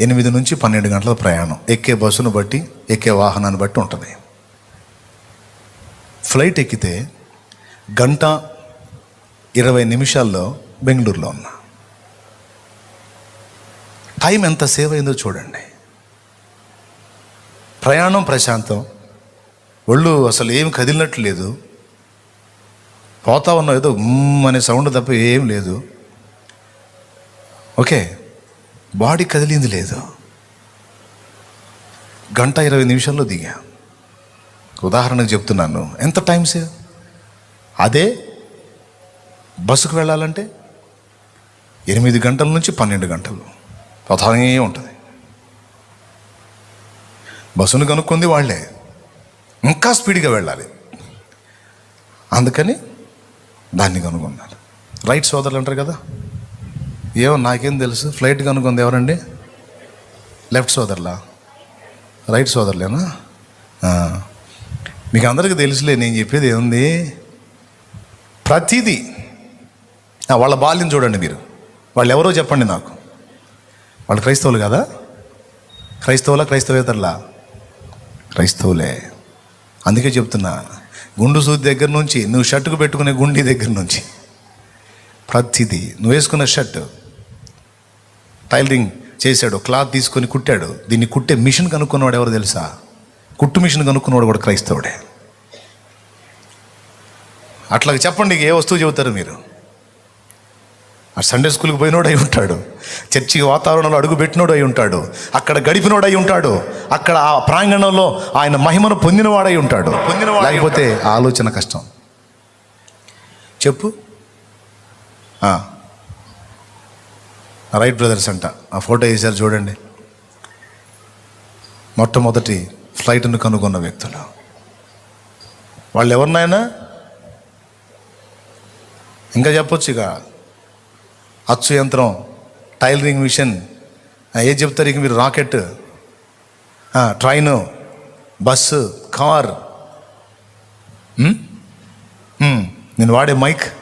ఎనిమిది నుంచి పన్నెండు గంటల ప్రయాణం. ఎక్కే బస్సును బట్టి ఎక్కే వాహనాన్ని బట్టి ఉంటుంది. ఫ్లైట్ ఎక్కితే గంట ఇరవై నిమిషాల్లో బెంగళూరులో ఉన్నా. టైం ఎంత సేవ్ అయిందో చూడండి. ప్రయాణం ప్రశాంతం. ఒళ్ళు అసలు ఏం కదిలినట్లు లేదు. పోతా ఉన్నాం ఏదో అనే సౌండ్ తప్ప ఏం లేదు. ఓకే. బాడీ కదిలింది లేదు. గంట ఇరవై నిమిషాల్లో దిగా. ఉదాహరణకు చెప్తున్నాను. ఎంత టైం సేవ్ అదే బస్సుకు వెళ్ళాలంటే ఎనిమిది గంటల నుంచి పన్నెండు గంటలు. ప్రధానమే ఉంటుంది? బస్సును కనుక్కుంది వాళ్ళే. ఇంకా స్పీడ్గా వెళ్ళాలి. అందుకని దాన్ని కనుగొన్నారు. రైట్ సోదరులు అంటారు కదా? ఏమో నాకేం తెలుసు. ఫ్లైట్ కనుక్కుంది ఎవరండి? లెఫ్ట్ సోదరులా? రైట్ సోదరులేనా? మీకు అందరికీ తెలుసులే నేను చెప్పేది ఏముంది ప్రతిదీ. వాళ్ళ బాల్యం చూడండి మీరు. వాళ్ళు ఎవరో చెప్పండి నాకు. వాళ్ళు క్రైస్తవులు కదా? క్రైస్తవులా క్రైస్తవేతరులా? క్రైస్తవులే. అందుకే చెప్తున్నా గుండు సూది దగ్గర నుంచి నువ్వు షర్టుకు పెట్టుకునే గుండి దగ్గర నుంచి. ప్రతిదీ. నువ్వు వేసుకున్న షర్టు. టైలరింగ్ చేశాడు క్లాత్ తీసుకొని కుట్టాడు. దీన్ని కుట్టే మిషన్ కనుక్కున్నవాడు ఎవరు తెలుసా? కుట్టు మిషన్ కనుక్కున్నవాడు కూడా క్రైస్తవుడే. అట్లా చెప్పండి ఏ వస్తువు చెబుతారు మీరు? ఆ సండే స్కూల్కి పోయినోడు అయి ఉంటాడు. చర్చి వాతావరణంలో అడుగు పెట్టినోడు అయి ఉంటాడు. అక్కడ గడిపినోడు అయి ఉంటాడు. అక్కడ ఆ ప్రాంగణంలో ఆయన మహిమను పొందినవాడై ఉంటాడు. లేకపోతే ఆ ఆలోచన కష్టం. చెప్పు. రైట్ బ్రదర్స్ అంట. ఆ ఫోటో వేసారు చూడండి. మొట్టమొదటి ఫ్లైట్ను కనుగొన్న వ్యక్తులు. వాళ్ళు ఎవరినైనా ఇంకా చెప్పొచ్చు ఇక. అచ్చు యంత్రం టైలరింగ్ మిషన్. ఆ, చెప్తారు ఇక మీరు? రాకెట్. Train bus car. నేను వాడే మైక్.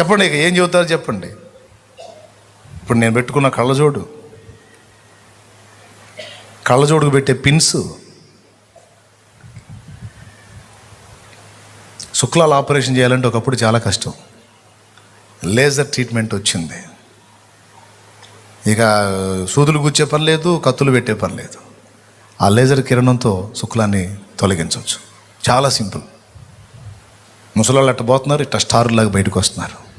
చెప్పండి ఇక ఏం చెబుతారు చెప్పండి. ఇప్పుడు నేను పెట్టుకున్న కళ్ళజోడు. కళ్ళజోడుకు పెట్టే పిన్స్. శుక్లాలు ఆపరేషన్ చేయాలంటే ఒకప్పుడు చాలా కష్టం. లేజర్ ట్రీట్మెంట్ వచ్చింది. ఇక సూదులు గుచ్చే పని లేదు కత్తులు పెట్టే పని లేదు. ఆ లేజర్ కిరణంతో శుక్లాన్ని తొలగించవచ్చు. చాలా సింపుల్. ముసలాళ్ళు అట్ట పోతున్నారు? ఇట్ట స్టార్లాగా బయటకు వస్తున్నారు.